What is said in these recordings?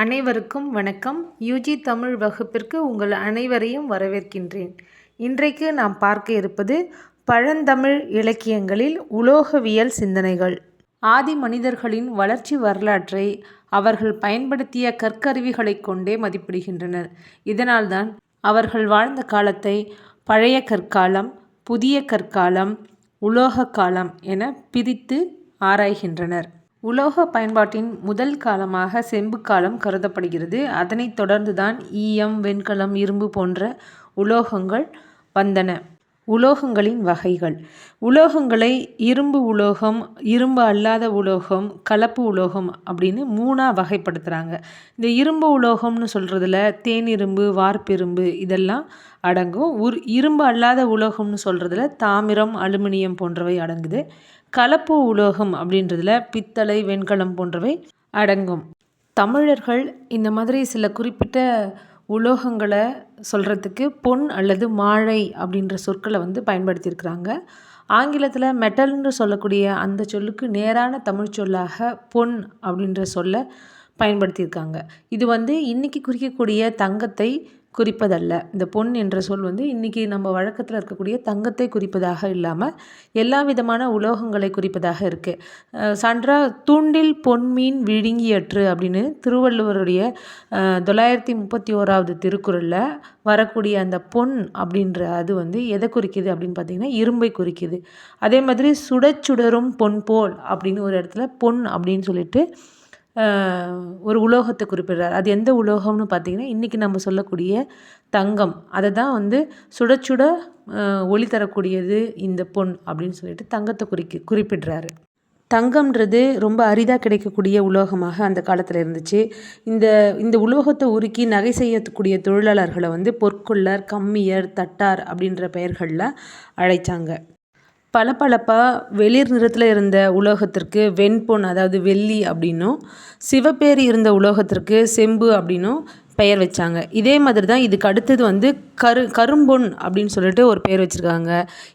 அனைவருக்கும் வணக்கம். யூஜி தமிழ் வகுப்பிற்கு உங்கள் அனைவரையும் வரவேற்கின்றேன். இன்றைக்கு நாம் பார்க்க இருப்பது பழந்தமிழ் இலக்கியங்களில் உலோகவியல் சிந்தனைகள். ஆதி மனிதர்களின் வளர்ச்சி வரலாற்றை அவர்கள் பயன்படுத்திய கற்கருவிகளைக் கொண்டே மதிப்பிடுகின்றனர். இதனால்தான் அவர்கள் வாழ்ந்த காலத்தை பழைய கற்காலம் புதிய கற்காலம் உலோக காலம் என பிரித்து ஆராய்கின்றனர். உலோக பயன்பாட்டின் முதல் காலமாக செம்பு காலம் கருதப்படுகிறது. அதனைத் தொடர்ந்துதான் ஈயம் வெண்கலம் இரும்பு போன்ற உலோகங்கள் வந்தன. உலோகங்களின் வகைகள். உலோகங்களை இரும்பு உலோகம் இரும்பு அல்லாத உலோகம் கலப்பு உலோகம் அப்படின்னு மூணாக வகைப்படுத்துகிறாங்க இந்த இரும்பு உலோகம்னு சொல்கிறதுல தேனிரும்பு வார்ப்பிரும்பு இதெல்லாம் அடங்கும். உர் இரும்பு அல்லாத உலோகம்னு சொல்கிறதுல தாமிரம் அலுமினியம் போன்றவை அடங்குது. கலப்பு உலோகம் அப்படின்றதுல பித்தளை வெண்கலம் போன்றவை அடங்கும். தமிழர்கள் இந்த மாதிரி சில குறிப்பிட்ட உலோகங்களை சொல்கிறதுக்கு பொன் அல்லது மாழை அப்படின்ற சொற்களை வந்து பயன்படுத்தியிருக்கிறாங்க. ஆங்கிலத்தில் மெட்டல்னு சொல்லக்கூடிய அந்த சொல்லுக்கு நேரான தமிழ் சொல்லாக பொன் அப்படின்ற சொல்லை பயன்படுத்தியிருக்காங்க. இது வந்து இன்றைக்கி குறிக்கக்கூடிய தங்கத்தை குறிப்பதல்ல. இந்த பொன் என்ற சொல் வந்து இன்றைக்கி நம்ம வழக்கத்தில் இருக்கக்கூடிய தங்கத்தை குறிப்பதாக இல்லாமல் எல்லா விதமான உலோகங்களை குறிப்பதாக இருக்குது சான்றா தூண்டில் பொன்மீன் விழுங்கியற்று அப்படின்னு திருவள்ளுவருடைய தொள்ளாயிரத்தி முப்பத்தி ஓராவது திருக்குறளில் வரக்கூடிய அந்த பொன் அப்படின்ற அது வந்து எதை குறிக்குது அப்படின்னு பார்த்திங்கன்னா இரும்பை குறிக்குது. அதே மாதிரி சுடச்சுடரும் பொன் போல் அப்படின்னு ஒரு இடத்துல பொன் அப்படின்னு சொல்லிட்டு ஒரு உலோகத்தை குறிப்பிடுறார். அது எந்த உலோகம்னு பார்த்தீங்கன்னா இன்றைக்கி நம்ம சொல்லக்கூடிய தங்கம். அதை தான் வந்து சுட சுட ஒளி தரக்கூடியது இந்த பொன் அப்படின்னு சொல்லிட்டு தங்கத்தை குறிக்க குறிப்பிடுறாரு. தங்கம்ன்றது ரொம்ப அரிதாக கிடைக்கக்கூடிய உலோகமாக அந்த காலத்தில் இருந்துச்சு. இந்த இந்த உலோகத்தை உருக்கி நகை செய்யக்கூடிய தொழிலாளர்களை வந்து பொற்கொள்ளர் கம்மியர் தட்டார் அப்படின்ற பெயர்களில் அழைச்சாங்க. பளபளப்பாக வெளிர் நிறத்தில் இருந்த உலோகத்திற்கு வெண்பொன் அதாவது வெள்ளி அப்படின்னும் சிவப்பேரி இருந்த உலோகத்திற்கு செம்பு அப்படின்னும் பெயர் வச்சாங்க. இதே மாதிரி தான் இதுக்கு அடுத்தது வந்து கரு கரும்பொன் அப்படின்னு சொல்லிட்டு ஒரு பெயர் வச்சுருக்காங்க.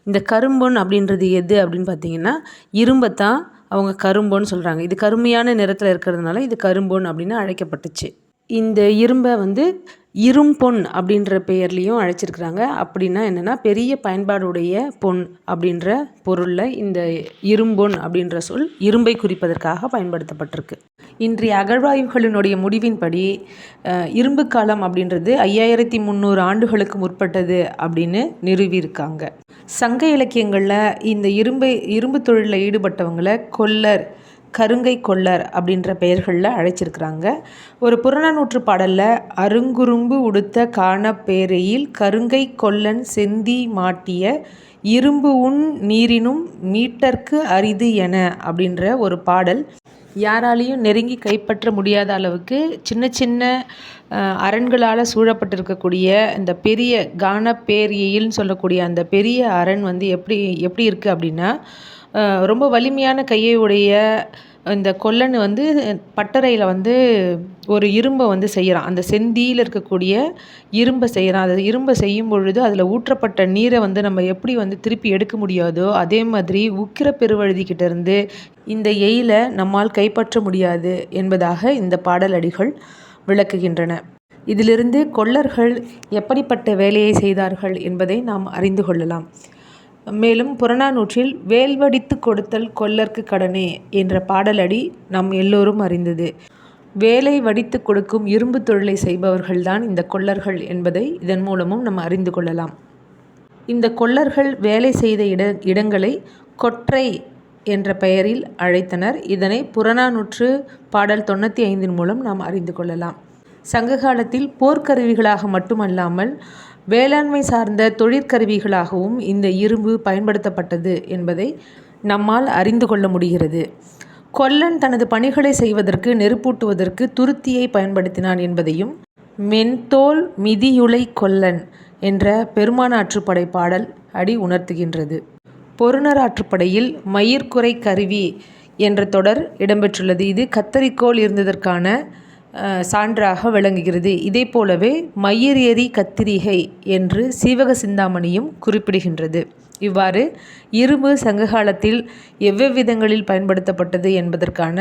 இந்த கரும்பொன் அப்படின்றது எது அப்படின்னு பார்த்தீங்கன்னா இரும்பை தான் அவங்க கரும்பொன்னு சொல்கிறாங்க இது கருமையான நிறத்தில் இருக்கிறதுனால இது கரும்பொன் அப்படின்னு அழைக்கப்பட்டுச்சு. இந்த இரும்பை வந்து இரும்பொன் அப்படின்ற பெயர்லேயும் அழைச்சிருக்கிறாங்க. அப்படின்னா என்னென்னா பெரிய பயன்பாடுடைய பொன் அப்படின்ற பொருளில் இந்த இரும்பொன் அப்படின்ற சொல் இரும்பை குறிப்பதற்காக பயன்படுத்தப்பட்டிருக்கு. இன்றைய அகழ்வாய்வுகளினுடைய முடிவின்படி இரும்பு காலம் அப்படின்றது ஐயாயிரத்தி முந்நூறு ஆண்டுகளுக்கு முற்பட்டது அப்படின்னு நிறுவியிருக்காங்க. சங்க இலக்கியங்களில் இந்த இரும்பை இரும்பு தொழிலில் ஈடுபட்டவங்களை கொல்லர் கருங்கை கொள்ளர் அப்படின்ற பெயர்களில் அழைச்சிருக்கிறாங்க. ஒரு புறநானூற்று பாடலில் அருங்குறும்பு உடுத்த காணப்பேரையில் கருங்கை கொல்லன் செந்தி மாட்டிய இரும்பு உன் நீரினும் மீட்டர்க்கு அரிது என அப்படின்ற ஒரு பாடல். யாராலையும் நெருங்கி கைப்பற்ற முடியாத அளவுக்கு சின்ன சின்ன அரண்களால் சூழப்பட்டிருக்கக்கூடிய இந்த பெரிய கானப்பேரியையில்னு சொல்லக்கூடிய அந்த பெரிய அரண் வந்து எப்படி எப்படி இருக்குது அப்படின்னா ரொம்ப வலிமையான கையை உடைய இந்த கொல்லன் வந்து பட்டறையில் வந்து ஒரு இரும்பை வந்து செய்கிறான் அந்த செந்தியில் இருக்கக்கூடிய இரும்பை செய்கிறான் அதை இரும்பை செய்யும் பொழுது அதில் ஊற்றப்பட்ட நீரை வந்து நம்ம எப்படி வந்து திருப்பி எடுக்க முடியாதோ அதே மாதிரி உக்கிர பெருவழுதிக்கிட்டேருந்து இந்த எயிலை நம்மால் கைப்பற்ற முடியாது என்பதாக இந்த பாடலடிகள் விளக்குகின்றன. இதிலிருந்து கொள்ளர்கள் எப்படிப்பட்ட வேலையை செய்தார்கள் என்பதை நாம் அறிந்து கொள்ளலாம். மேலும் புறநானூற்றில் வேல்வடித்து கொடுத்தல் கொல்லர்க்கு கடனே என்ற பாடலடி நம் எல்லோரும் அறிந்தது. வேலை வடித்து கொடுக்கும் இரும்பு தொழிலை செய்பவர்கள்தான் இந்த கொல்லர்கள் என்பதை இதன் மூலமும் நம்ம அறிந்து கொள்ளலாம். இந்த கொல்லர்கள் வேலை செய்த இட இடங்களை கொற்றை என்ற பெயரில் அழைத்தனர். இதனை புறநானூற்று பாடல் தொண்ணூற்றி ஐந்தின் மூலம் நாம் அறிந்து கொள்ளலாம். சங்க காலத்தில் போர்க்கருவிகளாக மட்டுமல்லாமல் வேளாண்மை சார்ந்த தொழிற்கருவிகளாகவும் இந்த இரும்பு பயன்படுத்தப்பட்டது என்பதை நம்மால் அறிந்து கொள்ள முடிகிறது. கொல்லன் தனது பணிகளை செய்வதற்கு நெருப்பூட்டுவதற்கு துருத்தியை பயன்படுத்தினான் என்பதையும் மென்தோல் மிதியுலை கொல்லன் என்ற பெருமானாற்றுப்படை பாடல் அடி உணர்த்துகின்றது. பொருணராற்றுப்படையில் மயிர்குறை கருவி என்ற தொடர் இடம்பெற்றுள்ளது. இது கத்தரிக்கோள் இருந்ததற்கான சான்றாக விளங்குகிறது. இதே போலவே மயிரியறி கத்திரிகை என்று சீவக சிந்தாமணியும் குறிப்பிடுகின்றது. இவ்வாறு இரும்பு சங்ககாலத்தில் எவ்வெவ்விதங்களில் பயன்படுத்தப்பட்டது என்பதற்கான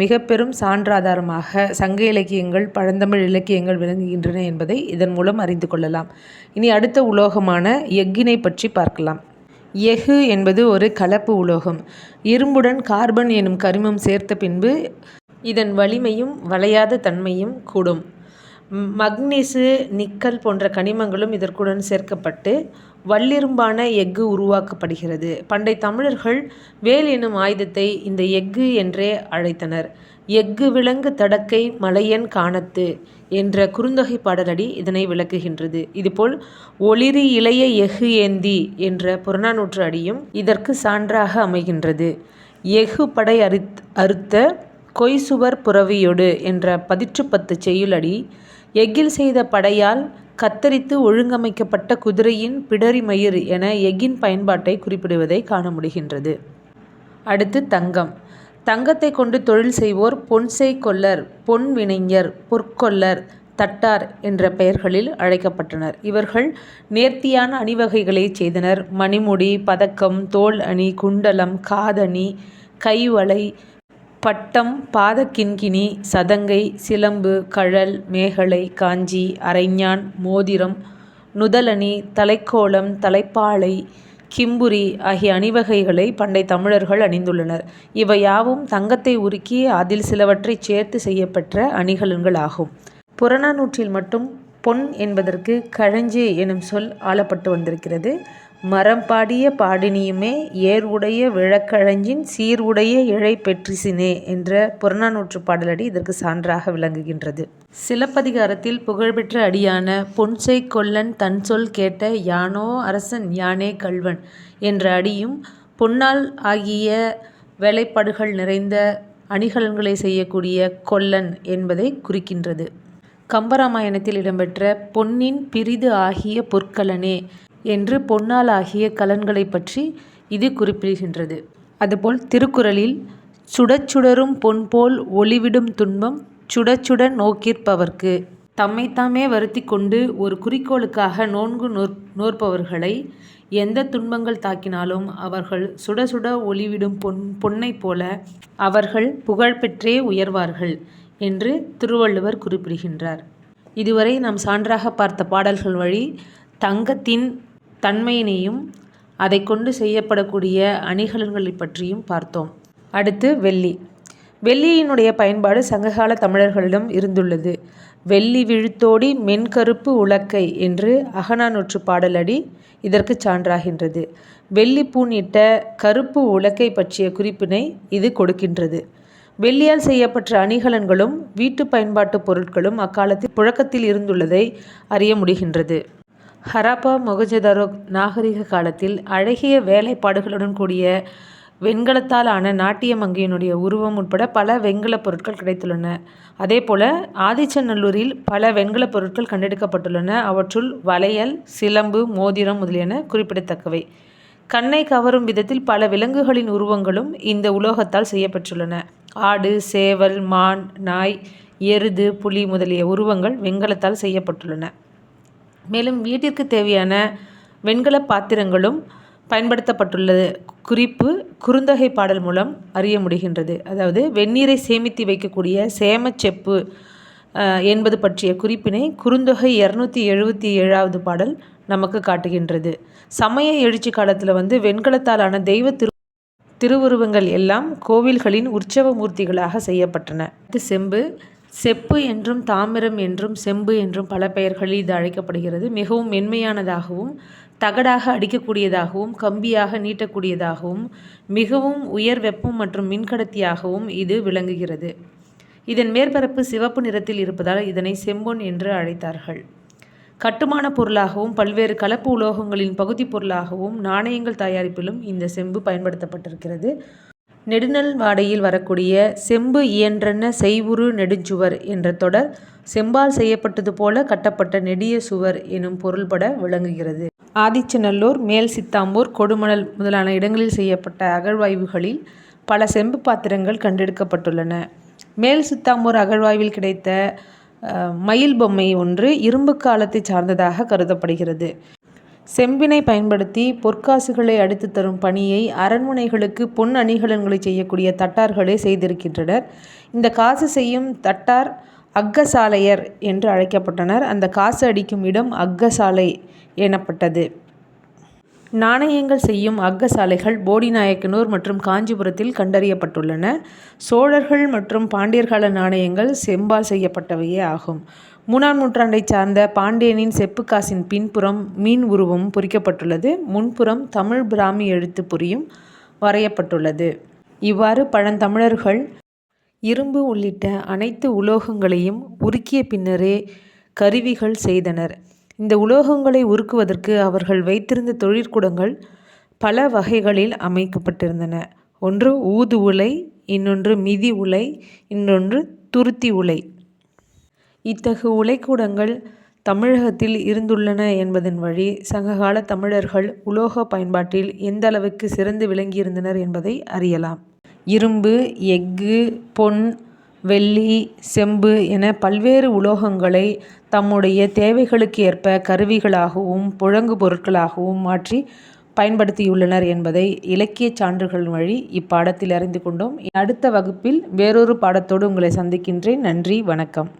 மிக பெரும் சான்றாதாரமாக சங்க இலக்கியங்கள் பழந்தமிழ் இலக்கியங்கள் விளங்குகின்றன என்பதை இதன் மூலம் அறிந்து கொள்ளலாம். இனி அடுத்த உலோகமான எஃகினை பற்றி பார்க்கலாம். எஃகு என்பது ஒரு கலப்பு உலோகம். இரும்புடன் கார்பன் எனும் கரிமம் சேர்த்த பின்பு இதன் வலிமையும் வளையாத தன்மையும் கூடும். மக்னீசு நிக்கல் போன்ற கனிமங்களும் இதற்குடன் சேர்க்கப்பட்டு வல்லிரும்பான எஃகு உருவாக்கப்படுகிறது. பண்டை தமிழர்கள் வேல் எனும் ஆயுதத்தை இந்த எஃகு என்றே அழைத்தனர். எஃகு விலங்கு தடக்கை மலையன் காணத்து என்ற குறுந்தொகை பாடலடி இதனை விளக்குகின்றது. இதுபோல் ஒளிரி இளைய எஃகு ஏந்தி என்ற புறநானூற்று அடியும் இதற்கு சான்றாக அமைகின்றது. எஃகு படை அறுத் அறுத்த கொய்சுவர் புறவியொடு என்ற பதிற்றுப்பத்து செய்யுளடி எஃகில் செய்த படையால் கத்தரித்து ஒழுங்கமைக்கப்பட்ட குதிரையின் பிடரிமயிர் என எஃகின் பயன்பாட்டை குறிப்பிடுவதை காண முடிகின்றது. அடுத்து தங்கம். தங்கத்தை கொண்டு தொழில் செய்வோர் பொன்சை கொல்லர் பொன் வினைஞர் பொற்கொல்லர் தட்டார் என்ற பெயர்களில் அழைக்கப்பட்டனர். இவர்கள் நேர்த்தியான அணிவகைகளை செய்தனர். மணிமுடி பதக்கம் தோல் அணி குண்டலம் காதணி கைவளை பட்டம் பாதக்கிண்கிணி சதங்கை சிலம்பு கழல் மேகலை காஞ்சி அரைஞான் மோதிரம் நுதலணி தலைக்கோலம் தலைப்பாளை கிம்புரி ஆகிய அணிவகைகளை பண்டை தமிழர்கள் அணிந்துள்ளனர். இவை யாவும் தங்கத்தை உருக்கி அதில் சிலவற்றை சேர்த்து செய்யப்பட்ட அணிகலன்கள் ஆகும் புறநானூற்றில் மட்டும் பொன் என்பதற்கு கழஞ்சி எனும் சொல் ஆளப்பட்டு வந்திருக்கிறது. மரம் பாடிய பாடினியுமே ஏர் உடைய விழக்கழஞ்சின் சீர் உடைய இழை பெற்றிசினே என்ற புறநானூற்று பாடலடி இதற்கு சான்றாக விளங்குகின்றது. சிலப்பதிகாரத்தில் புகழ்பெற்ற அடியான பொன்சை கொல்லன் தன் சொல் கேட்ட யானோ அரசன் யானே கள்வன் என்ற அடியும் பொன்னால் ஆகிய வேலைப்பாடுகள் நிறைந்த அணிகலன்களை செய்யக்கூடிய கொல்லன் என்பதை குறிக்கின்றது. கம்பராமாயணத்தில் இடம்பெற்ற பொன்னின் பிரிது ஆகிய பொற்கலனே என்று பொன்னால் ஆகிய கலன்களை பற்றி இது குறிப்பிடுகின்றது. அதுபோல் திருக்குறளில் சுடச்சுடரும் பொன் போல் ஒளிவிடும் துன்பம் சுடச்சுட நோக்கிற்பவர்க்கு. தம்மைத்தாமே வருத்தி கொண்டு ஒரு குறிக்கோளுக்காக நோன்பு நோற் நோற்பவர்களை எந்த துன்பங்கள் தாக்கினாலும் அவர்கள் சுட சுட ஒளிவிடும் பொன் பொன்னைப் போல அவர்கள் புகழ்பெற்றே உயர்வார்கள் என்று திருவள்ளுவர் குறிப்பிடுகின்றார். இதுவரை நாம் சான்றாக பார்த்த பாடல்கள் வழி தங்கத்தின் தன்மையினையும் அதை கொண்டு செய்யப்படக்கூடிய அணிகலன்களை பற்றியும் பார்த்தோம். அடுத்து வெள்ளி. வெள்ளியினுடைய பயன்பாடு சங்ககால தமிழர்களிடம் இருந்துள்ளது. வெள்ளி விழுத்தோடி மென்கருப்பு உலக்கை என்று அகநானூற்று பாடலடி இதற்கு சான்றாகின்றது. வெள்ளி பூனிட்ட கருப்பு உலக்கை பற்றிய குறிப்பினை இது கொடுக்கின்றது. வெள்ளியால் செய்யப்பட்ட அணிகலன்களும் வீட்டு பயன்பாட்டு பொருட்களும் அக்காலத்தில் புழக்கத்தில் இருந்துள்ளதை அறிய முடிகின்றது. ஹராப்பா மொகஜதரோ நாகரிக காலத்தில் அழகிய வேலைப்பாடுகளுடன் கூடிய வெண்கலத்தால் ஆன நாட்டிய மங்கையினுடைய உருவம் உட்பட பல வெண்கலப் பொருட்கள் கிடைத்துள்ளன. அதேபோல ஆதிச்சநல்லூரில் பல வெண்கலப் பொருட்கள் கண்டெடுக்கப்பட்டுள்ளன. அவற்றுள் வளையல் சிலம்பு மோதிரம் முதலியன குறிப்பிடத்தக்கவை. கண்ணை கவரும் விதத்தில் பல விலங்குகளின் உருவங்களும் இந்த உலோகத்தால் செய்யப்பெற்றுள்ளன. ஆடு சேவல் மான் நாய் எருது புலி முதலிய உருவங்கள் வெண்கலத்தால் செய்யப்பட்டுள்ளன. மேலும் வீட்டிற்கு தேவையான வெண்கல பாத்திரங்களும் பயன்படுத்தப்பட்டுள்ளது. குறிப்பு குறுந்தொகை பாடல் மூலம் அறிய முடிகின்றது. அதாவது வெந்நீரை சேமித்து வைக்கக்கூடிய சேமச்செப்பு என்பது பற்றிய குறிப்பினை குறுந்தொகை இரநூத்தி எழுபத்தி ஏழாவது பாடல் நமக்கு காட்டுகின்றது. சமய எழுச்சி காலத்தில் வந்து வெண்கலத்தாலான தெய்வ திரு திருவுருவங்கள் எல்லாம் கோவில்களின் உற்சவ மூர்த்திகளாக செய்யப்பட்டன. செம்பு செப்பு என்றும் தாமிரம் என்றும் செம்பு என்றும் பல பெயர்களில் இது அழைக்கப்படுகிறது. மிகவும் மென்மையானதாகவும் தகடாக அடிக்கக்கூடியதாகவும் கம்பியாக நீட்டக்கூடியதாகவும் மிகவும் உயர் வெப்பம் மற்றும் மின்கடத்தியாகவும் இது விளங்குகிறது. இதன் மேற்பரப்பு சிவப்பு நிறத்தில் இருப்பதால் இதனை செம்பொன் என்று அழைத்தார்கள். கட்டுமான பொருளாகவும் பல்வேறு கலப்பு உலோகங்களின் பகுதி பொருளாகவும் நாணயங்கள் தயாரிப்பிலும் இந்த செம்பு பயன்படுத்தப்பட்டிருக்கிறது. நெடுநல் வாடையில் வரக்கூடிய செம்பு இயன்றன செய்வுறு நெடுஞ்சுவர் என்ற தொடர் செம்பால் செய்யப்பட்டது போல கட்டப்பட்ட நெடிய சுவர் எனும் பொருள்பட விளங்குகிறது. ஆதிச்சநல்லூர் மேல் சித்தாம்பூர் கொடுமணல் முதலான இடங்களில் செய்யப்பட்ட அகழ்வாய்வுகளில் பல செம்பு பாத்திரங்கள் கண்டெடுக்கப்பட்டுள்ளன. மேல் சித்தாம்பூர் அகழ்வாய்வில் கிடைத்த மயில் பொம்மை ஒன்று இரும்பு காலத்தை சார்ந்ததாக கருதப்படுகிறது. செம்பினை பயன்படுத்தி பொற்காசுகளை அடித்து தரும் பணியை அரண்மனைகளுக்கு பொன் அணிகலன்களை செய்யக்கூடிய தட்டார்களே செய்திருக்கின்றனர். இந்த காசு செய்யும் தட்டார் அக்கசாலையர் என்று அழைக்கப்பட்டனர். அந்த காசு அடிக்கும் இடம் அக்கசாலை எனப்பட்டது. நாணயங்கள் செய்யும் அக்கசாலைகள் போடிநாயக்கனூர் மற்றும் காஞ்சிபுரத்தில் கண்டறியப்பட்டுள்ளன. சோழர்கள் மற்றும் பாண்டியர் கால நாணயங்கள் செம்பால் செய்யப்பட்டவையே ஆகும். மூணாம் நூற்றாண்டைச் சார்ந்த பாண்டியனின் செப்புக்காசின் பின்புறம் மீன் உருவம் பொறிக்கப்பட்டுள்ளது. முன்புறம் தமிழ் பிராமி எழுத்து புரியும் வரையப்பட்டுள்ளது. இவ்வாறு பழந்தமிழர்கள் இரும்பு உள்ளிட்ட அனைத்து உலோகங்களையும் உருக்கிய பின்னரே கருவிகள் செய்தனர். இந்த உலோகங்களை உருக்குவதற்கு அவர்கள் வைத்திருந்த தொழிற்கூடங்கள் பல வகைகளில் அமைக்கப்பட்டிருந்தன. ஒன்று ஊது உலை இன்னொன்று மிதி உலை இன்னொன்று துருத்தி உலை இத்தகு உலைக்கூடங்கள் தமிழகத்தில் இருந்துள்ளன என்பதன் வழி சங்ககால தமிழர்கள் உலோக பயன்பாட்டில் எந்த அளவுக்கு சிறந்து விளங்கியிருந்தனர் என்பதை அறியலாம். இரும்பு எஃகு பொன் வெள்ளி செம்பு என பல்வேறு உலோகங்களை தம்முடைய தேவைகளுக்கு ஏற்ப கருவிகளாகவும் புழங்கு பொருட்களாகவும் மாற்றி பயன்படுத்தியுள்ளனர் என்பதை இலக்கியச் சான்றுகள் வழி இப்பாடத்தில் அறிந்து கொண்டோம். அடுத்த வகுப்பில் வேறொரு பாடத்தோடு உங்களை சந்திக்கின்றேன். நன்றி வணக்கம்.